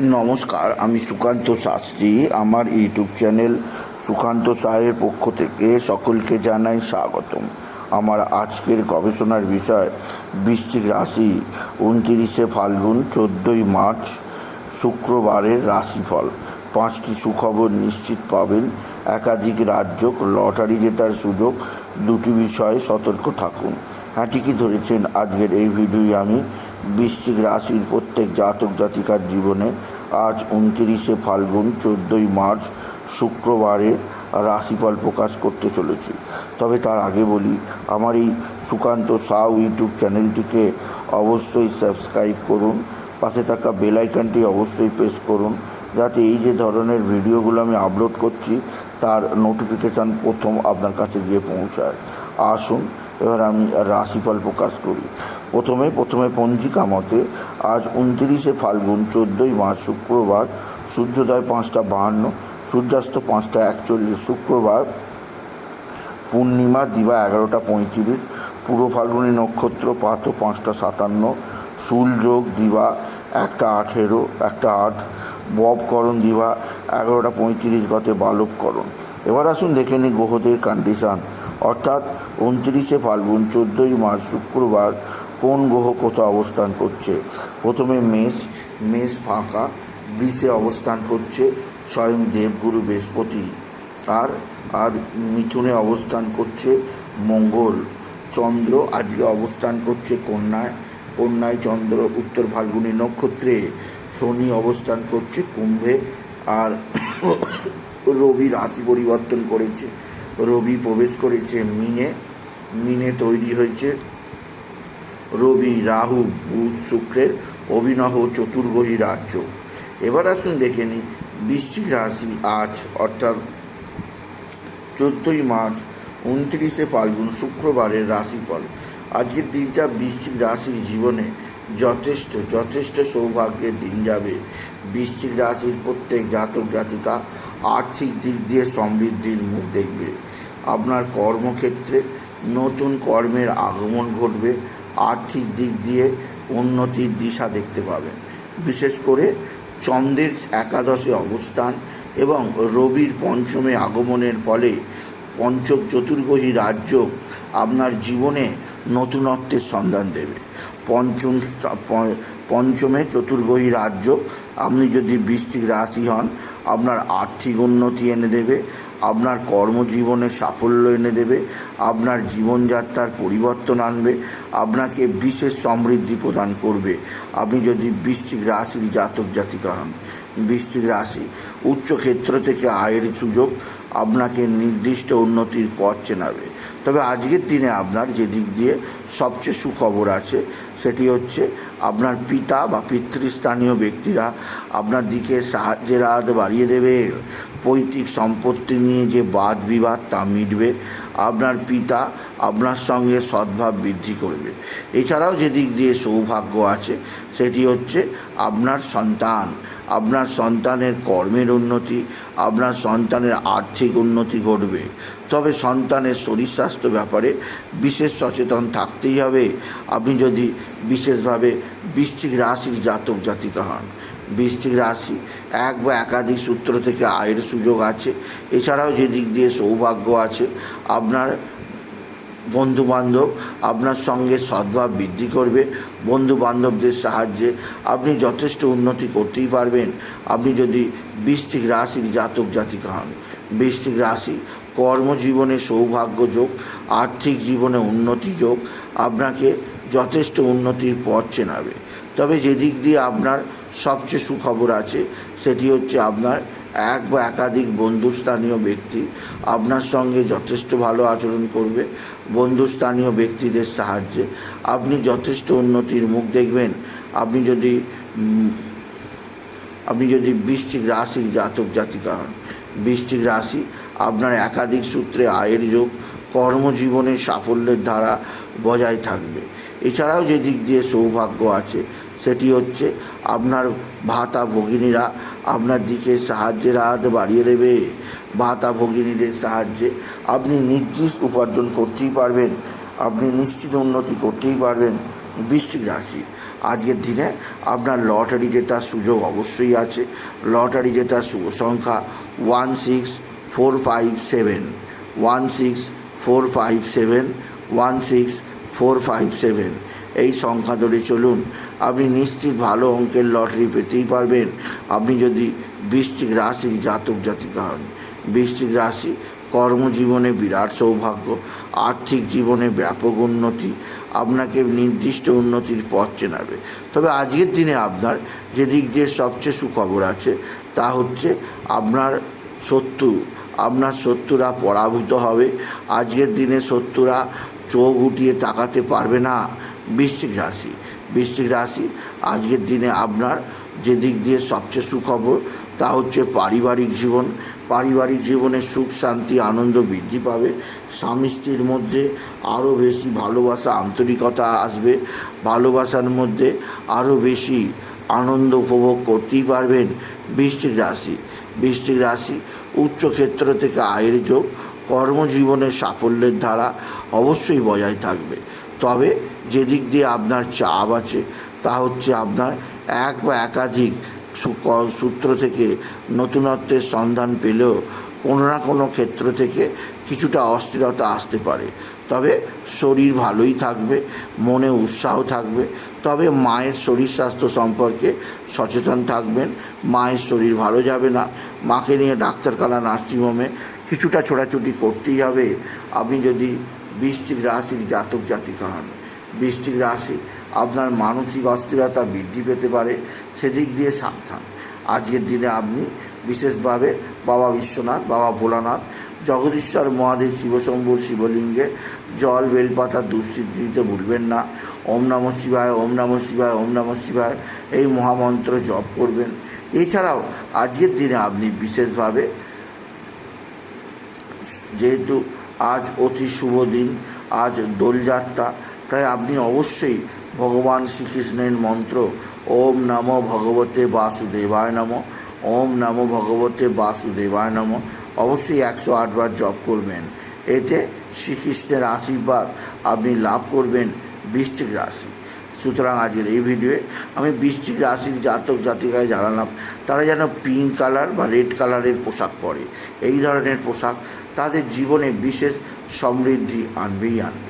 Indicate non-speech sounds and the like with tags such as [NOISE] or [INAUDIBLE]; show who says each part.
Speaker 1: নমস্কার, আমি সুকান্ত শাস্ত্রী। আমার ইউটিউব চ্যানেল সুকান্ত সাহের পক্ষ থেকে সকলকে জানাই স্বাগতম। আমার আজকের গবেষণার বিষয় বৃশ্চিক রাশি, উনতিরিশে ফাল্গুন, চোদ্দোই মার্চ, শুক্রবারের রাশিফল। পাঁচটি সুখবর নিশ্চিত পাবেন। একাধিক রাজ্য লটারি জেতার সুযোগ, দুটি বিষয়ে সতর্ক থাকুন। হ্যাঁ ঠিকই ধরেছেন। আজকের এই ভিডিওয়ে আমি বৃশ্চিক রাশির প্রত্যেক জাতক জাতিকার জীবনে আজ উনতিরিশে ফাল্গুন চোদ্দোই মার্চ শুক্রবারের রাশিফল প্রকাশ করতে চলেছি। তবে তার আগে বলি, আমার এই সুকান্ত সাউ ইউটিউব চ্যানেলটিকে অবশ্যই সাবস্ক্রাইব করুন, পাশে থাকা বেল আইকনটি অবশ্যই প্রেস করুন, যাতে এই যে ধরনের ভিডিওগুলো আমি আপলোড করছি, তার নোটিফিকেশান প্রথম আপনার কাছে গিয়ে পৌঁছায়। আসুন, এবার আমি রাশিফল প্রকাশ করি। প্রথমে প্রথমে পঞ্জিকা মতে, আজ উনতিরিশে ফাল্গুন, চোদ্দোই মার্চ শুক্রবার, সূর্যোদয় পাঁচটা বাহান্ন, সূর্যাস্ত পাঁচটা একচল্লিশ, শুক্রবার পূর্ণিমা দিবা এগারোটা পঁয়ত্রিশ পূর্ব ফাল্গুনী নক্ষত্র পাত পাঁচটা সাতান্ন যোগ দিবা একটা আঠেরো, একটা আট ববকরণ দিবা এগারোটা পঁয়ত্রিশ গতে বালবকরণ। এবার আসুন দেখে নিই গ্রহদের কন্ডিশান অর্থাৎ উনত্রিশে ফাল্গুন, চোদ্দোই মার্চ, শুক্রবার, কোন গ্রহ কোথাও অবস্থান করছে? প্রথমে মেষ মেষ ফাঁকা, বৃষে অবস্থান করছে, স্বয়ং দেবগুরু বৃহস্পতি। আর আর মিথুনে অবস্থান করছে মঙ্গল। চন্দ্র আজকে অবস্থান করছে কন্যায়। কন্যায় চন্দ্র উত্তর ফাল্গুনী নক্ষত্রে। শনি অবস্থান করছে কুম্ভে। আর [COUGHS] রবি রাশি পরিবর্তন করেছে। রবি প্রবেশ করেছে মিনে মিনে তৈরি হয়েছে। রবি, রাহু, বুধ, শুক্রের অভিনব চতুর্গ্রহী রাজ্য। এবার আসুন দেখে নিই, বৃশ্চিক রাশি আজ, অর্থাৎ চোদ্দোই মার্চ, উনত্রিশে ফাল্গুন, শুক্রবারের রাশিফল। আজকের দিনটা বৃশ্চিক রাশির জীবনে যথেষ্ট যথেষ্ট সৌভাগ্যের দিন যাবে। বৃশ্চিক রাশির প্রত্যেক জাতক জাতিকা আর্থিক দিক দিয়ে সমৃদ্ধির মুখ দেখবে। আপনার কর্মক্ষেত্রে নতুন কর্মের আগমন ঘটবে। আর্থিক দিক দিয়ে উন্নতির দিশা দেখতে পাবেন। বিশেষ করে চন্দ্রের একাদশে অবস্থান এবং রবির পঞ্চমে আগমনের ফলে পঞ্চক চতুর্গহী রাজ্য আপনার জীবনে নতুনত্বের সন্ধান দেবে। পঞ্চম পঞ্চমে চতুর্গহী রাজ্য আপনি যদি বৃষ্টিক রাশি হন আপনার আর্থিক উন্নতি এনে দেবে, আপনার কর্মজীবনে সাফল্য এনে দেবে, আপনার জীবনযাত্রার পরিবর্তন আনবে, আপনাকে বিশেষ সমৃদ্ধি প্রদান করবে। আপনি যদি বৃষ্টিক রাশির জাতক জাতিকা হন বৃষ্টিক রাশি উচ্চ ক্ষেত্র থেকে আয়ের সুযোগ আপনাকে নির্দিষ্ট উন্নতির পথ চেনাবে। তবে আজকের দিনে আপনার যে দিক দিয়ে সবচেয়ে সুখবর আছে সেটি হচ্ছে আপনার পিতা বা পিতৃস্থানীয় ব্যক্তিরা আপনার দিকে সাহায্যের হাত বাড়িয়ে দেবে, পৈতৃক সম্পত্তি নিয়ে যে বাদ বিবাদ তা মিটবে, আপনার পিতা আপনার সঙ্গে সদ্ভাব বৃদ্ধি করবে। এছাড়াও যে দিক দিয়ে সৌভাগ্য আছে, সেটি হচ্ছে আপনার সন্তান। আপনার সন্তানের কর্মের উন্নতি, আপনার সন্তানের আর্থিক উন্নতি ঘটবে। তবে সন্তানের শরীর স্বাস্থ্য ব্যাপারে বিশেষ সচেতন থাকতেই হবে। আপনি যদি বিশেষভাবে বৃষ্টিক রাশির জাতক জাতিকা হন বৃষ্টিক রাশি এক বা একাধিক সূত্র থেকে আয়ের সুযোগ আছে। এছাড়াও যে দিক দিয়ে সৌভাগ্য আছে, আপনার বন্ধু বান্ধব আপনার সঙ্গে সদ্ভাব বৃদ্ধি করবে। বন্ধু বান্ধবদের সাহায্যে আপনি যথেষ্ট উন্নতি করতেই পারবেন। আপনি যদি বৃষ্টিক রাশির জাতক জাতিকা হন বৃষ্টিক রাশি কর্মজীবনে সৌভাগ্য যোগ, আর্থিক জীবনে উন্নতি যোগ আপনাকে যথেষ্ট উন্নতির পথ চেনাবে। তবে যেদিক দিয়ে আপনার সবচেয়ে সুখবর আছে, সেটি হচ্ছে আপনার এক বা একাধিক বন্ধুস্থানীয় ব্যক্তি আপনার সঙ্গে যথেষ্ট ভালো আচরণ করবে, বন্ধুস্থানীয় ব্যক্তিদের সাহায্যে। আপনি যথেষ্ট উন্নতির মুখ দেখবেন। আপনি যদি আপনি যদি বৃষ্টিক রাশির জাতক জাতিকা হন। বৃষ্টিক রাশি আপনার একাধিক সূত্রে আয়ের যোগ কর্মজীবনে সাফল্যের ধারা বজায় থাকবে। এছাড়াও যে দিক দিয়ে সৌভাগ্য আছে সেটি হচ্ছে আপনার ভাতা ভগিনীরা আপনার দিকে সাহায্যের হাত বাড়িয়ে দেবে। ভাতা ভগিনীদের সাহায্যে আপনি নির্দিষ্ট উপার্জন করতেই পারবেন, আপনি নিশ্চিত উন্নতি করতেই পারবেন। বৃষ্টিক রাশি, আজকের দিনে আপনার লটারি জেতার সুযোগ অবশ্যই আছে। লটারি জেতার সংখ্যা one six four five seven, one six four five seven, one six four five seven. এই সংখ্যা ধরে চলুন। আপনি নিশ্চিত ভালো অঙ্কের লটারি পেতেই পারবেন। আপনি যদি বৃষ্টিক রাশির জাতক জাতিকা হন। বৃষ্টিক রাশি কর্মজীবনে বিরাট সৌভাগ্য, আর্থিক জীবনে ব্যাপক উন্নতি, আপনাকে নির্দিষ্ট উন্নতির পথ চেনাবে। তবে আজকের দিনে আপনার যে দিক দিয়ে সবচেয়ে সুখবর আছে, তা হচ্ছে আপনার শত্রু। আপনার শত্রুরা পরাভূত হবে। আজকের দিনে শত্রুরা চোখ উঠিয়ে তাকাতে পারবে না। বৃশ্চিক রাশি। বৃশ্চিক রাশি, আজকের দিনে আপনার যে দিক দিয়ে সবচেয়ে সুখবর, তা হচ্ছে পারিবারিক জীবন। পারিবারিক জীবনে সুখ, শান্তি, আনন্দ বৃদ্ধি পাবে। স্বামী স্ত্রীর মধ্যে আরও বেশি ভালোবাসা, আন্তরিকতা আসবে। ভালোবাসার মধ্যে আরও বেশি আনন্দ উপভোগ করতেই পারবেন বৃশ্চিক রাশি। বৃশ্চিক রাশি, উচ্চ ক্ষেত্র থেকে আয়ের যোগ, কর্মজীবনের সাফল্যের ধারা অবশ্যই বজায় থাকবে। তবে যে দিক দিয়ে আপনার চাপ আছে, তা হচ্ছে আপনার এক বা একাধিক সূত্র থেকে নতুনত্বের সন্ধান পেলেও কোনো না কোনো ক্ষেত্র থেকে কিছুটা অস্থিরতা আসতে পারে। তবে শরীর ভালোই থাকবে, মনে উৎসাহ থাকবে, তবে মায়ের শরীর স্বাস্থ্য সম্পর্কে সচেতন থাকবেন, মায়ের শরীর ভালো যাবে না, মাকে নিয়ে ডাক্তারখানা, নার্সিংহোমে কিছুটা ছোটাছুটি করতেই হবে। আপনি যদি বৃষ্টির রাশির জাতক জাতিকা হন। বৃষ্টিক রাশি, আপনার মানসিক অস্থিরতা বৃদ্ধি পেতে পারে। সেদিক দিয়ে সাবধান। আজকের দিনে আপনি বিশেষভাবে বাবা বিশ্বনাথ, বাবা ভোলানাথ, জগদীশ্বর মহাদেব শিবশম্ভুর শিবলিঙ্গে জল বেলপাতা দুঃস্থিতি দিতে ভুলবেন না। ওম নম শিবায়, ওম নম শিবায়, ওম নম শিবায় এই মহামন্ত্র জপ করবেন। এছাড়াও আজকের দিনে আপনি বিশেষভাবে যেহেতু আজ অতি শুভ দিন, আজ দোলযাত্রা তাই আপনি অবশ্যই ভগবান শ্রীকৃষ্ণের মন্ত্র, ওম নম ভগবতে বাসুদেবায় নম, ওম নম ভগবতে বাসুদেবায় নম, অবশ্যই একশো আটবার জপ করবেন। এতে শ্রীকৃষ্ণের আশীর্বাদ আপনি লাভ করবেন বৃশ্চিক রাশি। সুতরাং আজকের এই ভিডিওয়ে আমি বৃশ্চিক রাশির জাতক জাতিকায় জানালাম, তারা যেন পিঙ্ক কালার বা রেড কালারের পোশাক পরে। এই ধরনের পোশাক তাদের জীবনে বিশেষ সমৃদ্ধি আনবেই আনবে।